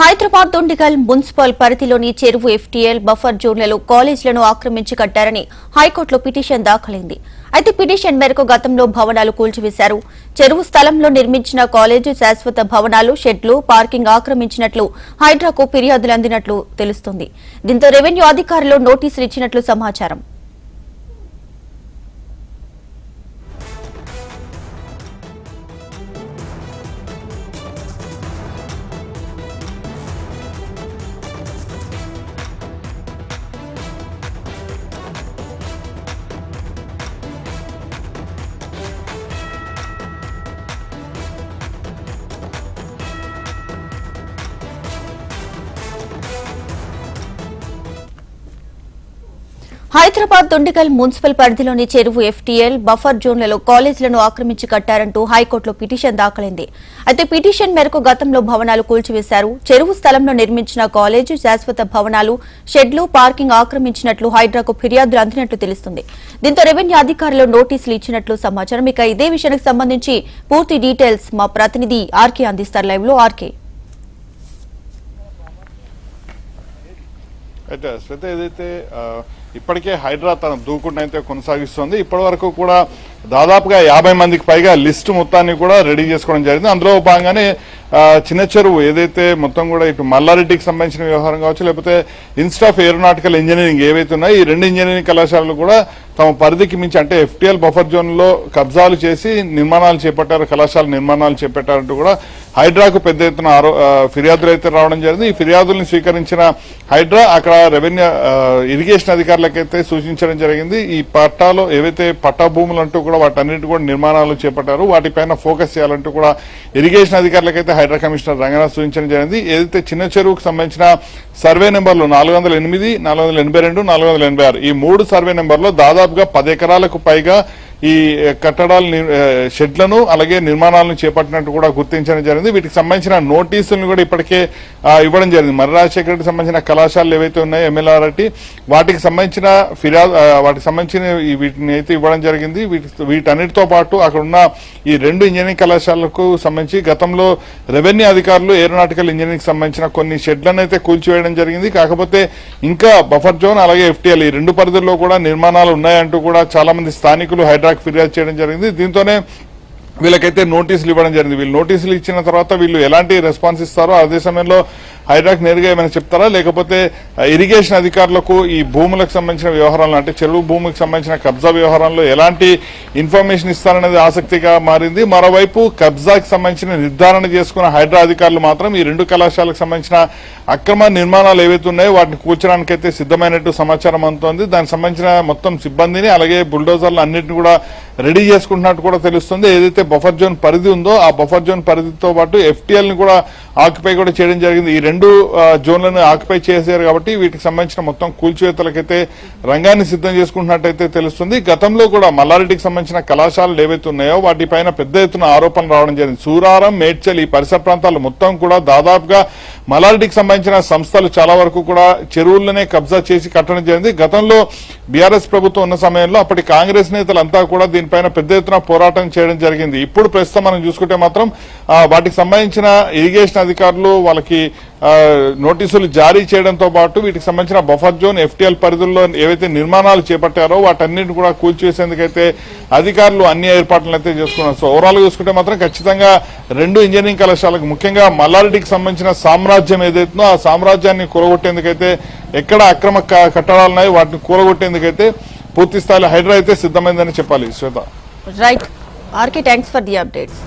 Hyderabad Dundigal municipal పరిధిలోని చెరువు FTL buffer జోన్లలో కాలేజీలను ఆక్రమించి కట్టారని హైకోర్టులో పిటిషన్ దాఖలైంది. అయితే పిటిషన్ మేరకు గతంలో భవనాలు కూల్చివేశారు. చెరువు స్థలంలో నిర్మించిన కాలేజీ శాశ్వత భవనాలు షెడ్లు పార్కింగ్ ఆక్రమించినట్లు హైడ్రాకు ఫిర్యాదులు అందినట్లు తెలుస్తుంది. దీంతో రెవెన్యూ అధికారులు నోటీసులు ఇచ్చినట్లు సమాచారం. హైదరాబాద్ దొండిగల్ మున్సిపల్ పరిధిలోని చెరువు ఎఫ్టీఎల్ బఫర్ జోన్లలో కాలేజీలను ఆక్రమించి కట్టారంటూ హైకోర్టులో పిటిషన్ దాఖలైంది. అయితే పిటిషన్ మేరకు గతంలో భవనాలు కూల్చివేశారు. చెరువు స్థలంలో నిర్మించిన కాలేజీ శాశ్వత భవనాలు షెడ్లు పార్కింగ్ ఆక్రమించినట్లు హైడ్రాకు ఫిర్యాదులు అందినట్లు తెలుస్తుంది. దీంతో రెవెన్యూ అధికారులు నోటీసులు ఇచ్చినట్లు సమాచారం. ఇక ఇదే విషయానికి సంబంధించి పూర్తి డీటెయిల్స్ మా ప్రతినిధి ఆర్కే అందిస్తారు. లైవ్లో ఆర్కే. అయితే శ్వేత ఏదైతే ఇప్పటికే హైడ్రా తన దూకుండా అయితే కొనసాగిస్తోంది ఇప్పటి వరకు కూడా దాదాపుగా యాభై మందికి పైగా లిస్టు మొత్తాన్ని కూడా రెడీ చేసుకోవడం జరిగింది. అందులో భాగంగానే చిన్న చెరువు ఏదైతే మొత్తం కూడా ఇటు మల్లారెడ్డికి సంబంధించిన వ్యవహారం కావచ్చు లేకపోతే ఇన్స్టిట్యూట్ ఆఫ్ ఏరోనాటికల్ ఇంజనీరింగ్ ఏవైతే ఉన్నాయో ఈ రెండు ఇంజనీరింగ్ కళాశాలలు కూడా తమ పరిధికి మించి అంటే ఎఫ్టీఎల్ బఫర్ జోన్లో కబ్జాలు చేసి నిర్మాణాలు చేపట్టారు కళాశాల నిర్మాణాలు చేపట్టారంటూ కూడా హైడ్రాకు పెద్ద ఎత్తున ఆరో ఫిర్యాదులు అయితే రావడం జరిగింది. ఈ ఫిర్యాదులను స్వీకరించిన హైడ్రా అక్కడ రెవెన్యూ ఇరిగేషన్ అధికారులకైతే సూచించడం జరిగింది. ఈ పట్టాలో ఏవైతే పట్టా భూములు అంటూ కూడా వాటన్నిటి కూడా నిర్మాణాలు చేపట్టారు వాటిపైన ఫోకస్ చేయాలంటూ కూడా ఇరిగేషన్ అధికారులకైతే హైడ్రా కమిషనర్ రంగనాథ్ సూచించడం జరిగింది. ఏదైతే చిన్న చెరువుకు సంబంధించిన సర్వే నెంబర్లు నాలుగు వందల ఎనిమిది నాలుగు వందల ఎనభై రెండు నాలుగు వందల ఎనభై ఆరు ఈ మూడు సర్వే నెంబర్లో దాదాపు దాదాపుగా పది ఎకరాలకు పైగా ఈ కట్టడాలు ని- షెడ్లను అలాగే నిర్మాణాలను చేపట్టినట్టు కూడా గుర్తించడం జరిగింది. వీటికి సంబంధించిన నోటీసులను కూడా ఇప్పటికే ఇవ్వడం జరిగింది. మర్రి రాజశేఖర సంబంధించిన కళాశాలలు ఏవైతే ఉన్నాయో ఎమ్మెల్యేఆర్టీ వాటికి సంబంధించిన ఫిర్యాదు వాటికి సంబంధించిన వీటిని అయితే ఇవ్వడం జరిగింది. వీటి వీటన్నిటితో పాటు అక్కడ ఉన్న ఈ రెండు ఇంజనీరింగ్ కళాశాలకు సంబంధించి గతంలో రెవెన్యూ అధికారులు ఏరోనాటికల్ ఇంజనీరింగ్ సంబంధించిన కొన్ని షెడ్లను అయితే కూల్చివేయడం జరిగింది. కాకపోతే ఇంకా బఫర్ జోన్ అలాగే ఎఫ్టీఎల్ ఈ రెండు పరిధుల్లో కూడా నిర్మాణాలు ఉన్నాయంటూ కూడా చాలా మంది స్థానికులు హైడ్రాక్ ఫిర్యాదు చేయడం జరిగింది. దీంతోనే వీళ్ళకైతే నోటీసులు ఇవ్వడం జరిగింది. వీళ్ళు నోటీసులు ఇచ్చిన తర్వాత వీళ్ళు ఎలాంటి రెస్పాన్స్ ఇస్తారో అదే సమయంలో హైడ్రాక్ నేరుగా ఏమైనా చెప్తారా? లేకపోతే ఇరిగేషన్ అధికారులకు ఈ భూములకు సంబంధించిన వ్యవహారాలు అంటే చెరువు భూమికి సంబంధించిన కబ్జా వ్యవహారంలో ఎలాంటి ఇన్ఫర్మేషన్ ఇస్తారనేది ఆసక్తిగా మారింది. మరోవైపు కబ్జాకి సంబంధించిన నిర్ధారణ చేసుకున్న హైడ్రా అధికారులు మాత్రం ఈ రెండు కళాశాలకు సంబంధించిన అక్రమ నిర్మాణాలు ఏవైతే ఉన్నాయో వాటిని కూర్చడానికైతే సిద్ధమైనట్టు సమాచారం అందుతోంది. దానికి సంబంధించిన మొత్తం సిబ్బందిని అలాగే బుల్డోజర్లు అన్నింటిని కూడా రెడీ చేసుకుంటున్నట్టు కూడా తెలుస్తుంది. ఏదైతే బఫర్ జోన్ పరిధి ఉందో ఆ బఫర్ జోన్ పరిధితో పాటు ఎఫ్టీఎల్ని కూడా ఆక్యుపై కూడా చేయడం జరిగింది. ఈ రెండు రెండు జోన్లను ఆక్యుపై చేశారు కాబట్టి వీటికి సంబంధించిన మొత్తం కూల్చివేతలకైతే రంగాన్ని సిద్ధం చేసుకుంటున్నట్టయితే తెలుస్తుంది. గతంలో కూడా మల్లారెడ్డికి సంబంధించిన కళాశాలలు ఏవైతే ఉన్నాయో వాటిపైన పెద్ద ఎత్తున ఆరోపణలు రావడం జరిగింది. సూరారం మేడ్చల్ ఈ పరిసర ప్రాంతాలు మొత్తం కూడా దాదాపుగా మల్లారెడ్డికి సంబంధించిన సంస్థలు చాలా వరకు కూడా చెరువులనే కబ్జా చేసి కట్టడం జరిగింది. గతంలో బీఆర్ఎస్ ప్రభుత్వం ఉన్న సమయంలో అప్పటి కాంగ్రెస్ నేతలంతా కూడా దీనిపైన పెద్ద ఎత్తున పోరాటం చేయడం జరిగింది. ఇప్పుడు ప్రస్తుతం మనం చూసుకుంటే మాత్రం వాటికి సంబంధించిన ఇరిగేషన్ అధికారులు వాళ్ళకి నోటీసులు జారీ చేయడంతో పాటు వీటికి సంబంధించిన బఫర్ జోన్ ఎఫ్టీఎల్ పరిధుల్లో ఏవైతే నిర్మాణాలు చేపట్టారో వాటన్నిటిని కూడా కూల్చివేసేందుకైతే అధికారులు అన్ని ఏర్పాట్లను అయితే చేసుకున్నారు. సో ఓవరాల్ చూసుకుంటే మాత్రం ఖచ్చితంగా రెండు ఇంజనీరింగ్ కళాశాలకు ముఖ్యంగా మల్లారెడ్డికి సంబంధించిన సామ్రాజ్యం ఏదైతుందో ఆ సామ్రాజ్యాన్ని కూలగొట్టేందుకైతే ఎక్కడ అక్రమ కట్టడాలున్నాయో కట్టడాలు ఉన్నాయో వాటిని కూలగొట్టేందుకైతే పూర్తి స్థాయిలో హైడ్రా అయితే సిద్ధమైందని చెప్పాలి. Shweta. Right RK thanks for the updates